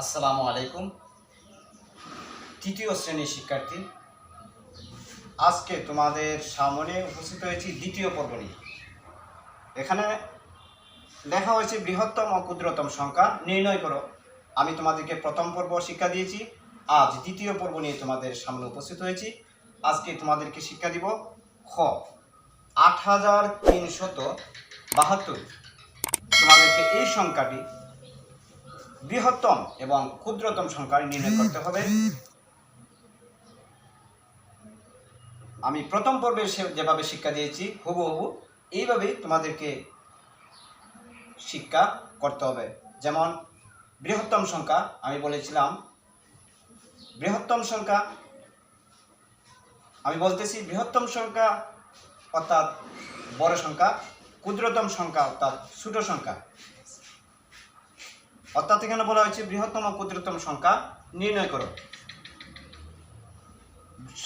আসসালামু আলাইকুম। তৃতীয় শ্রেণির শিক্ষার্থী, আজকে তোমাদের সামনে উপস্থিত হয়েছি দ্বিতীয় পর্ব নিয়ে। এখানে লেখা হয়েছে বৃহত্তম ও ক্ষুদ্রতম সংখ্যা, নির্ণয় করো। আমি তোমাদেরকে প্রথম পর্ব শিক্ষা দিয়েছি, আজ দ্বিতীয় পর্ব নিয়ে তোমাদের সামনে উপস্থিত হয়েছি। আজকে তোমাদেরকে শিক্ষা দিব খ, আট হাজার তিনশত বাহাত্তর। তোমাদেরকে এই সংখ্যাটি বৃহত্তম এবং ক্ষুদ্রতম সংখ্যা নির্ণয় করতে হবে। আমি প্রথম পর্বে যেভাবে শিক্ষা দিয়েছি, হুবহু এইভাবেই তোমাদেরকে শিক্ষা করতে হবে। যেমন, বৃহত্তম সংখ্যা, আমি বলেছিলাম, বৃহত্তম সংখ্যা, আমি বলতেছি বৃহত্তম সংখ্যা অর্থাৎ বড় সংখ্যা, ক্ষুদ্রতম সংখ্যা অর্থাৎ ছোট সংখ্যা। অর্থাৎ এখানে বলা হয়েছে বৃহত্তম ক্ষুদ্রতম সংখ্যা নির্ণয় করো।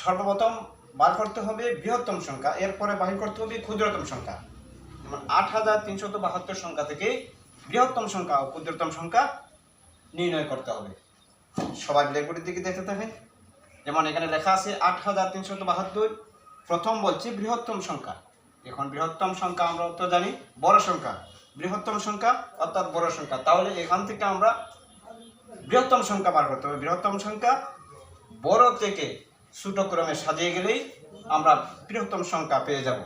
সর্বপ্রথম বার করতে হবে বৃহত্তম সংখ্যা, এরপরে বাহির করতে হবে ক্ষুদ্রতম সংখ্যা। যেমন আট হাজার তিনশত বাহাত্তর সংখ্যা থেকে বৃহত্তম সংখ্যা ও ক্ষুদ্রতম সংখ্যা নির্ণয় করতে হবে। সবাই ব্ল্যাকবোর্ডের দিকে দেখতে থাকেন। যেমন এখানে লেখা আছে, আট হাজার তিনশত বাহাত্তর। প্রথম বলছি বৃহত্তম সংখ্যা। এখন বৃহত্তম সংখ্যা আমরা তো জানি, বড় সংখ্যা। বৃহত্তম সংখ্যা অর্থাৎ বড় সংখ্যা। তাহলে এখান থেকে আমরা বৃহত্তম সংখ্যা বার করতে হবে। বৃহত্তম সংখ্যা বড় থেকে ছোট ক্রমে সাজিয়ে গেলেই আমরা বৃহত্তম সংখ্যা পেয়ে যাব।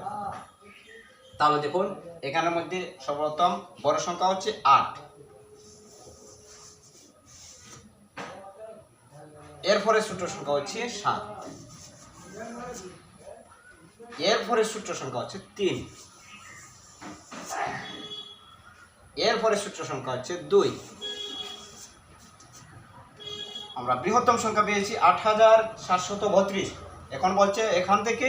তাহলে দেখুন, এখানের মধ্যে সর্বপ্রথম বড় সংখ্যা হচ্ছে আট। এরপরে ছোট সংখ্যা হচ্ছে সাত। এরপরে ছোট সংখ্যা হচ্ছে তিন। এরপরে সূত্র সংখ্যা হচ্ছে দুই। আমরা বৃহত্তম সংখ্যা পেয়েছি আট হাজার সাতশত বত্রিশ। এখন বলছে এখান থেকে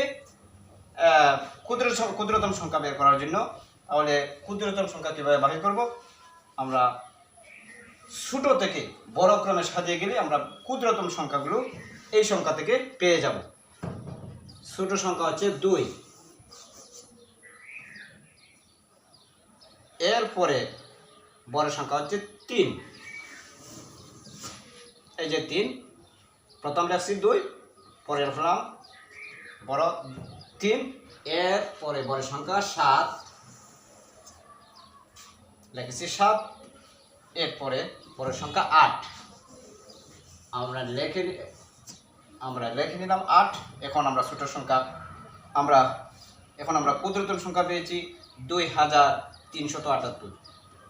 ক্ষুদ্র ক্ষুদ্রতম সংখ্যা বের করার জন্য। তাহলে ক্ষুদ্রতম সংখ্যা কীভাবে বাহির করব? আমরা ছোট থেকে বড় ক্রমে সাজিয়ে গেলে আমরা ক্ষুদ্রতম সংখ্যাগুলো এই সংখ্যা থেকে পেয়ে যাব। ছোট সংখ্যা হচ্ছে দুই। এরপরে বড় সংখ্যা হচ্ছে তিন। এই যে তিন, প্রথম লেখছি দুই পরে লিখলাম বড় তিন, এর পরে বড় সংখ্যা সাত। লিখেছি সাত এরপরে বড় সংখ্যা আট। আমরা লেখে আমরা লিখে নিলাম আট। এখন আমরা ছোট সংখ্যা, আমরা এখন আমরা ক্ষুদ্রতম সংখ্যা পেয়েছি দুই হাজার তিনশত আটাত্তর।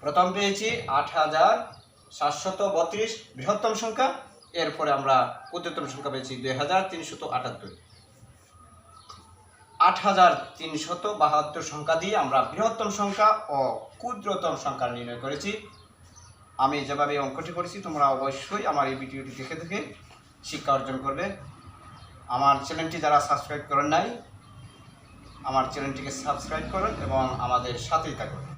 প্রথম পেয়েছি আট হাজার সাতশত বত্রিশ বৃহত্তম সংখ্যা। এরপরে আমরা ক্ষুদ্রতম সংখ্যা পেয়েছি দুই হাজার তিনশত আটাত্তর। আট হাজার তিনশত বাহাত্তর সংখ্যা দিয়ে আমরা বৃহত্তম সংখ্যা ও ক্ষুদ্রতম সংখ্যা নির্ণয় করেছি। আমি যেভাবে অঙ্কটি করেছি, তোমরা অবশ্যই আমার এই ভিডিওটি দেখে দেখে শিক্ষা অর্জন করবে। আমার চ্যানেলটি যারা সাবস্ক্রাইব করেন নাই, আমার চ্যানেলটিকে সাবস্ক্রাইব করুন এবং আমাদের সাথেই থাকুন।